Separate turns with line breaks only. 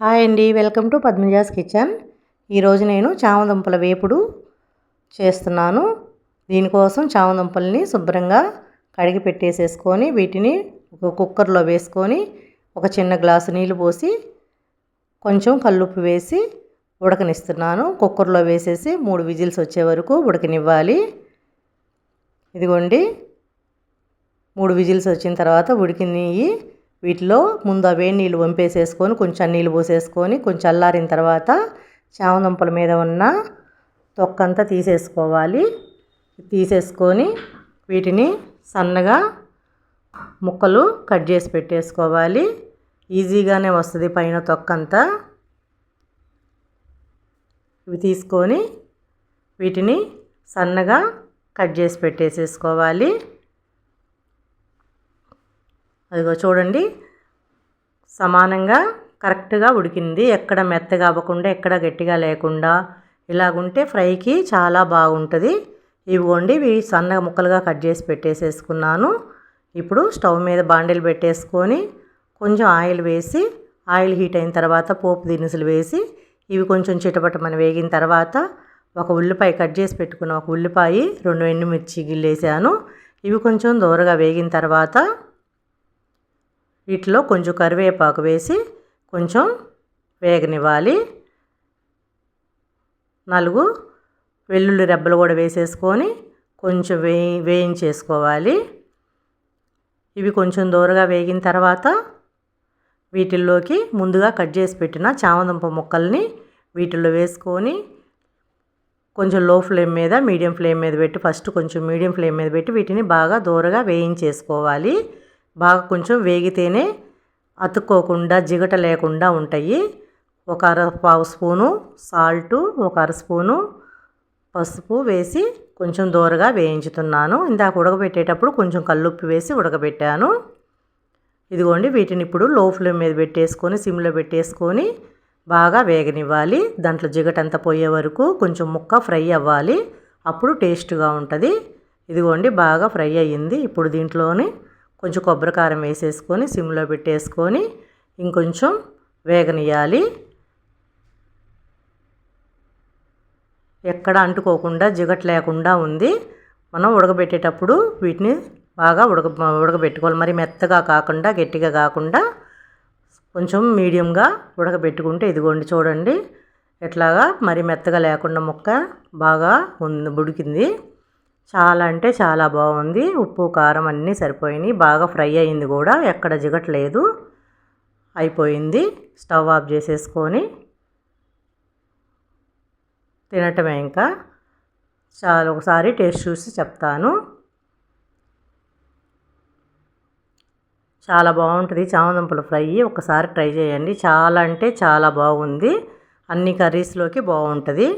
Hi అండి welcome to Padmaja's kitchen. ఈరోజు నేను చామదుంపల వేపుడు చేస్తున్నాను. దీనికోసం చామదుంపల్ని శుభ్రంగా కడిగి పెట్టేసేసుకొని వీటిని ఒక కుక్కర్లో వేసుకొని ఒక చిన్న గ్లాసు నీళ్ళు పోసి కొంచెం కల్లుప్పు వేసి ఉడకనిస్తున్నాను. కుక్కర్లో వేసేసి మూడు విజిల్స్ వచ్చే వరకు ఉడకనివ్వాలి. ఇదిగోండి మూడు విజిల్స్ వచ్చిన తర్వాత ఉడికినవి వీటిలో ముందు వేడి నీళ్ళు వంపేసేసుకొని కొంచెం నీళ్ళు పోసేసుకొని కొంచెం అల్లారిన తర్వాత చామదుంపల మీద ఉన్న తొక్కంతా తీసేసుకోవాలి. తీసేసుకొని వీటిని సన్నగా ముక్కలు కట్ చేసి పెట్టేసుకోవాలి. ఈజీగానే వస్తుంది పైన తొక్కంతా. ఇవి తీసుకొని వీటిని సన్నగా కట్ చేసి పెట్టేసేసుకోవాలి. అదిగో చూడండి. సమానంగా కరెక్ట్గా ఉడికింది. ఎక్కడ మెత్తగా అవ్వకుండా ఎక్కడ గట్టిగా లేకుండా ఇలాగుంటే ఫ్రైకి చాలా బాగుంటుంది. ఇవ్వండి ఇవి సన్నగా ముక్కలుగా కట్ చేసి పెట్టేసేసుకున్నాను. ఇప్పుడు స్టవ్ మీద బాండిల్ పెట్టేసుకొని కొంచెం ఆయిల్ వేసి ఆయిల్ హీట్ అయిన తర్వాత పోపు దినుసులు వేసి ఇవి కొంచెం చిటపటమని వేగిన తర్వాత ఒక ఉల్లిపాయ కట్ చేసి పెట్టుకున్న ఒక ఉల్లిపాయ రెండు ఎండుమిర్చి గిల్లేసాను. ఇవి కొంచెం దూరగా వేగిన తర్వాత వీటిలో కొంచెం కరివేపాకు వేసి కొంచెం వేగనివ్వాలి. నలుగు వెల్లుల్లి రెబ్బలు కూడా వేసేసుకొని కొంచెం వేయి వేయించేసుకోవాలి. ఇవి కొంచెం దూరగా వేగిన తర్వాత వీటిల్లోకి ముందుగా కట్ చేసి పెట్టిన చామదుంప ముక్కల్ని వీటిల్లో వేసుకొని కొంచెం లో ఫ్లేమ్ మీద మీడియం ఫ్లేమ్ మీద పెట్టి ఫస్ట్ కొంచెం మీడియం ఫ్లేమ్ మీద పెట్టి వీటిని బాగా దూరగా వేయించేసుకోవాలి. బాగా కొంచెం వేగితేనే అతుక్కోకుండా జిగట లేకుండా ఉంటాయి. ఒక అర పావు స్పూను సాల్టు ఒక అర స్పూను పసుపు వేసి కొంచెం దూరగా వేయించుతున్నాను. ఇందాక ఉడకబెట్టేటప్పుడు కొంచెం కల్లుప్పు వేసి ఉడకబెట్టాను. ఇదిగోండి వీటిని ఇప్పుడు లో ఫ్లేమ్ మీద పెట్టేసుకొని సిమ్లో పెట్టేసుకొని బాగా వేగనివ్వాలి. దాంట్లో జిగటంతా పోయే వరకు కొంచెం ముక్క ఫ్రై అవ్వాలి. అప్పుడు టేస్ట్గా ఉంటుంది. ఇదిగోండి బాగా ఫ్రై అయ్యింది. ఇప్పుడు దీంట్లోని కొంచెం కొబ్బరి కారం వేసేసుకొని సిమ్లో పెట్టేసుకొని ఇంకొంచెం వేగనియాలి ఎక్కడ అంటుకోకుండా జిగట్ లేకుండా ఉంది. మనం ఉడకబెట్టేటప్పుడు వీటిని బాగా ఉడక ఉడకబెట్టుకోవాలి. మరి మెత్తగా కాకుండా గట్టిగా కాకుండా కొంచెం మీడియంగా ఉడకబెట్టుకుంటే ఇదిగోండి చూడండి ఎట్లాగా మరి మెత్తగా లేకుండా ముక్క బాగా ఉంది ఉడికింది చాలా అంటే చాలా బాగుంది. ఉప్పు కారం అన్నీ సరిపోయినాయి. బాగా ఫ్రై అయింది కూడా. ఎక్కడ జిగట్లేదు అయిపోయింది. స్టవ్ ఆఫ్ చేసేసుకొని తినటమే ఇంకా. చాలా ఒకసారి టేస్ట్ చూసి చెప్తాను. చాలా బాగుంటుంది. చామదుంపల ఫ్రై ఒకసారి ట్రై చేయండి. చాలా అంటే చాలా బాగుంది. అన్ని కర్రీస్లోకి బాగుంటుంది.